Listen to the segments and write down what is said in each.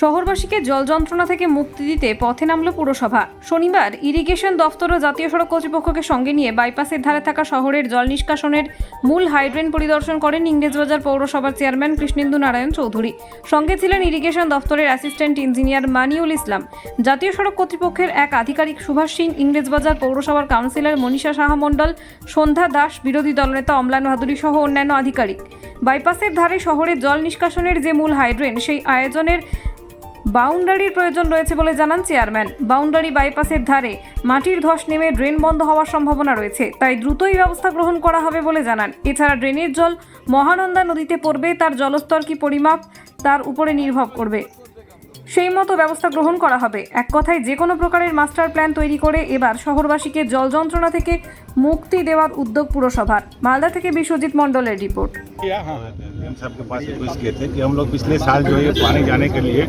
শহরবাসীকে জল যন্ত্রণা থেকে মুক্তি দিতে পথে নামল পুরসভা। শনিবার ইরিগেশন দফতর ও জাতীয় সড়ক কর্তৃপক্ষকে সঙ্গে নিয়ে বাইপাসের ধারে থাকা শহরের জল নিষ্কাশনের মূল হাইড্রেন পরিদর্শন করেন ইংরেজবাজার পৌরসভার চেয়ারম্যান কৃষ্ণেন্দু নারায়ণ চৌধুরী। সঙ্গে ছিলেন ইরিগেশন দফতরের অ্যাসিস্ট্যান্ট ইঞ্জিনিয়ার মানিউল ইসলাম। জাতীয় সড়ক কর্তৃপক্ষের এক আধিকারিক সুভাষ সিং, ইংরেজবাজার পৌরসভার কাউন্সিলর মনীষা সাহা মণ্ডল, সন্ধ্যা দাস, বিরোধী দলনেতা অম্লান ভাদুরী সহ অন্যান্য আধিকারিক। বাইপাসের ধারে শহরের জল নিষ্কাশনের যে মূল হাইড্রেন, সেই আয়োজনের বাউন্ডারির প্রয়োজন রয়েছে বলে জানান চেয়ারম্যান। বাউন্ডারি বাইপাসের ধারে মাটির ধস নেমে ড্রেন বন্ধ হওয়ার সম্ভাবনা রয়েছে, তাই দ্রুতই ব্যবস্থা গ্রহণ করা হবে বলে জানান। এছাড়া ড্রেনের জল মহানন্দা নদীতে পড়বে, তার জলস্তর কি পরিমাপ, তার উপরে নির্ভর করবে। সেই মতো ব্যবস্থা গ্রহণ করা হবে। এক কথায়, যে কোনো প্রকারের মাস্টার প্ল্যান তৈরি করে এবার শহরবাসীকে জল যন্ত্রণা থেকে মুক্তি দেওয়ার উদ্যোগ পুরসভার। মালদা থেকে বিশ্বজিৎ মণ্ডলের রিপোর্ট। हम सबके पास रिक्वेस्ट किए थे कि हम लोग पिछले साल जो है पानी जाने के लिए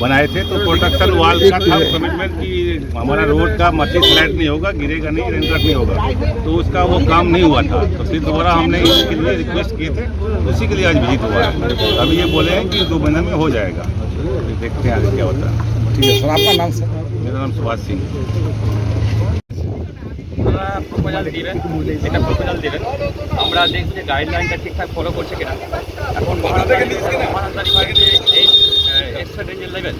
बनाए थे तो प्रोटेक्शन वाल का था कमिटमेंट कि हमारा रोड का मट्टी फ्लैट नहीं होगा गिरेगा नहीं रेंडर नहीं होगा। तो उसका वो काम नहीं हुआ था। तो फिर दोबारा हमने इसके लिए रिक्वेस्ट किए थे उसी के लिए आज विज़िट हुआ है। अभी ये बोले हैं कि दो महीने में हो जाएगा। देखते हैं आगे क्या होता है। ठीक है सर आपका नाम सर? मेरा नाम सुभाष सिंह। ওনারা প্রপোজাল দিবেন এটা প্রপোজাল দেবেন। আমরা দেখব যে গাইডলাইনটা ঠিকঠাক ফলো করছে কিনা। এখন মহানন্দা রিভারের যে এই এক্সট্রা রেঞ্জের লেভেল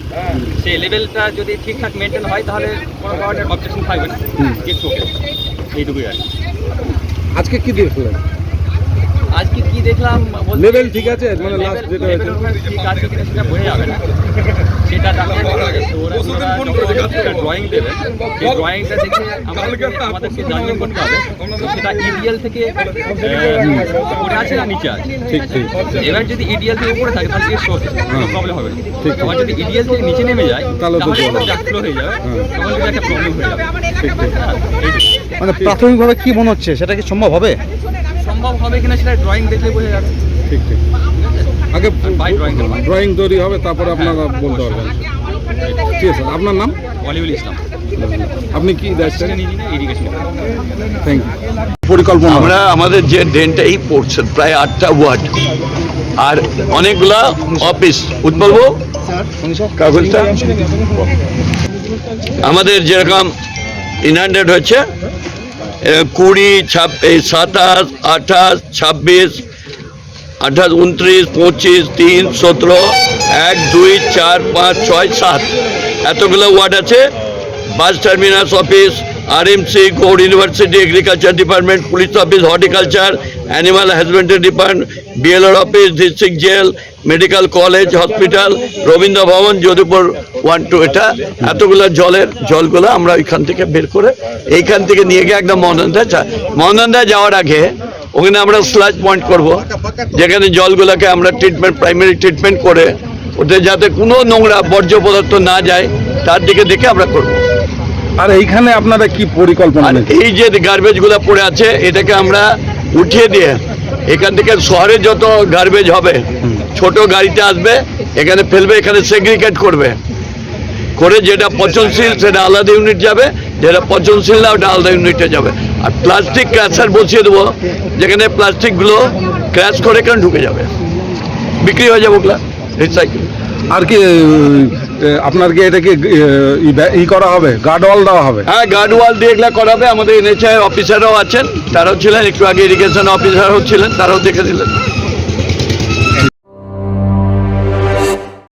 সেই লেভেলটা যদি ঠিকঠাক মেনটেন হয় তাহলে কোনো ধরনের অবজেকশন থাকবে না। কিছু এইটুকুই আর কি। আজকে কি দেখলেন? আজকে কি দেখলাম Level ঠিক আছে? মানে Level- যেটা হয়েছে? ঠিক আছে কিনা সেটা বোঝা যাবে না। ড্রয়িং দেবে। সেই ড্রয়িংটা দেখে আমাদেরকে আমাদেরকে জাজমেন্ট করতে হবে। সেটা ইডিএল থেকে আছে না নিচে আছে? ঠিক ঠিক। এবার যদি ইডিএল থেকে উপরে থাকে তাহলে প্রবলেম হবে ঠিক। আবার যদি ইডিএল থেকে নিচে নেমে যায় তাহলে। ব্যাকফ্লো হয়ে যাবে। হ্যাঁ। তখন একটা প্রবলেম হয়ে যাবে। ঠিক ঠিক। হ্যাঁ, মানে প্রাথমিকভাবে কি মনে হচ্ছে? সেটা কি সম্ভব হবে? সম্ভব হবে কিনা সেটা ড্রয়িং দেখলে বোঝা যাবে। ঠিক ঠিক। আগে বাই ড্রয়িং করব ড্রয়িং তৈরি হবে তারপরে আপনারা বলতে পারবেন। ঠিক আছে? আপনার নাম? অলিউল ইসলাম। আপনি কি দায়িত্ব ইরিগেশন থ্যাংক ইউ পরিকল্পনা। আমরা আমাদের যে ড্রেনটা এই পড়ছে প্রায় আটটা ওয়ার্ড আর অনেকগুলা অফিস। উৎপলব কাগজটা? আমাদের যেরকম ইনহান্ড্রেড হচ্ছে কুড়ি ছাব এই সাতাশ আঠাশ ছাব্বিশ আঠাশ উনত্রিশ পঁচিশ তিন সতেরো এক, দুই, চার, পাঁচ, ছয়, সাত। এতগুলো ওয়ার্ড আছে। Bus terminus office RMC Gour university agriculture department police office horticulture animal husbandry department BLR office district jail medical college hospital Rabindra Bhavan Jadupur one two এটা। এতগুলো জলের, জলগুলো আমরা ওইখান থেকে বের করে এইখান থেকে নিয়ে গিয়ে একদম মহানন্দা মহানন্দা যাওয়ার আগে ওখানে আমরা স্লাজ পয়েন্ট করব। যেখানে জলগুলোকে আমরা ট্রিটমেন্ট প্রাইমারি ট্রিটমেন্ট করে ওতে যাতে কোনো নোংরা বর্জ্য পদার্থ না যায় তার দিকে দেখে আমরা করব। আর এইখানে আপনারা কি পরিকল্পনা এই যে গার্বেজগুলো পড়ে আছে এটাকে আমরা উঠিয়ে দিয়ে এখান থেকে শহরে যত গার্বেজ হবে ছোট গাড়িতে আসবে এখানে ফেলবে এখানে সেগ্রিকেট করবে। করে যেটা পচনশীল সেটা আলাদা ইউনিট যাবে যেটা পচনশীল না ওটা আলাদা ইউনিটে যাবে। আর প্লাস্টিক ক্র্যাশার বসিয়ে দেবো যেখানে প্লাস্টিকগুলো ক্র্যাশ করে এখানে ঢুকে যাবে। বিক্রি হয়ে যাবে ওগুলা। আর কি আপনার কি এটা কি ই করা হবে? গার্ডওয়াল দেওয়া হবে? হ্যাঁ গার্ড ওয়াল দিয়ে এগুলো করাবে। আমাদের এনএচআই অফিসারও আছেন। তারাও ছিলেন। একটু আগে ইরিগেশন অফিসারও ছিলেন। তারাও দেখে দিলেন।